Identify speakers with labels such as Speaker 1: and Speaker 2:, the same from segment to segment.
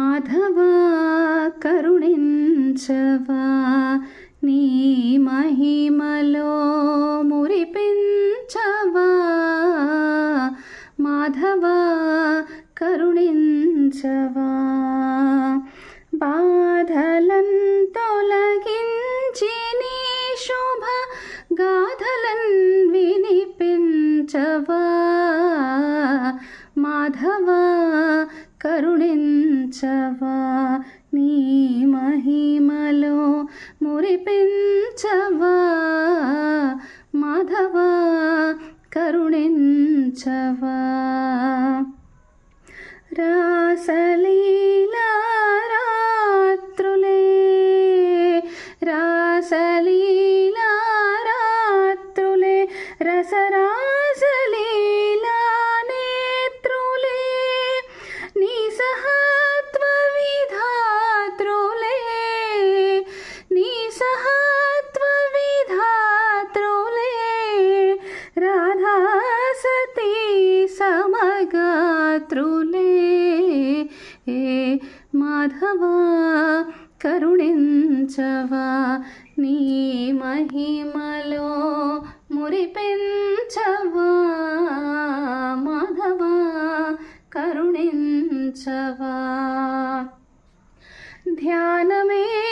Speaker 1: మాధవా కరుణించవా నీ మహిమలో మురిపించవా. మాధవా కరుణించవా. బాధలన్ తొలగించి నీ శుభ గాథలన్ వినిపించవా. మాధవా కరుణించవా? నీ మహిమలో మురిపించవా? మాధవా కరుణించవా? రాసలీలా రాత్రులే రాసలీ సమగాత్రులే ఏ మాధవా కరుణించవా నీ మహిమలో మురిపించవా. మాధవా కరుణించవా. ధ్యానమే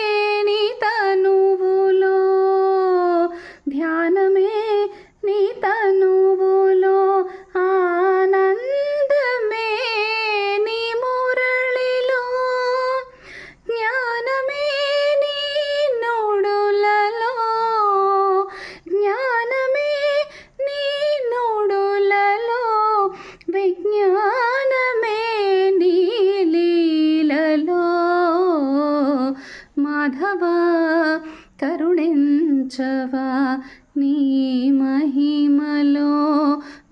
Speaker 1: మాధవా కరుణించవా నీ మహిమలో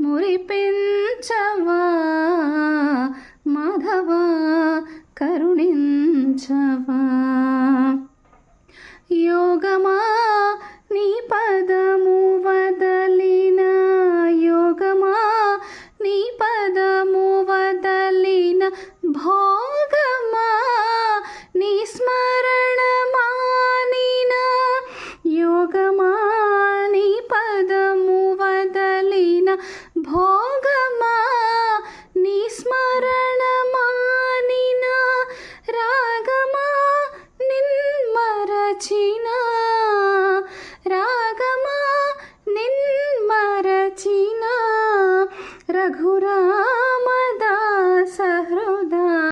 Speaker 1: మురిపించవా? మాధవా కరుణించవా? యోగమా నీ పదము వదలిన? యోగమా నీ పదము వదలిన? భో भोगमा निस्मरणमानिना रागमा निन्मरचिना रागमा निन्मरचिना रघुरा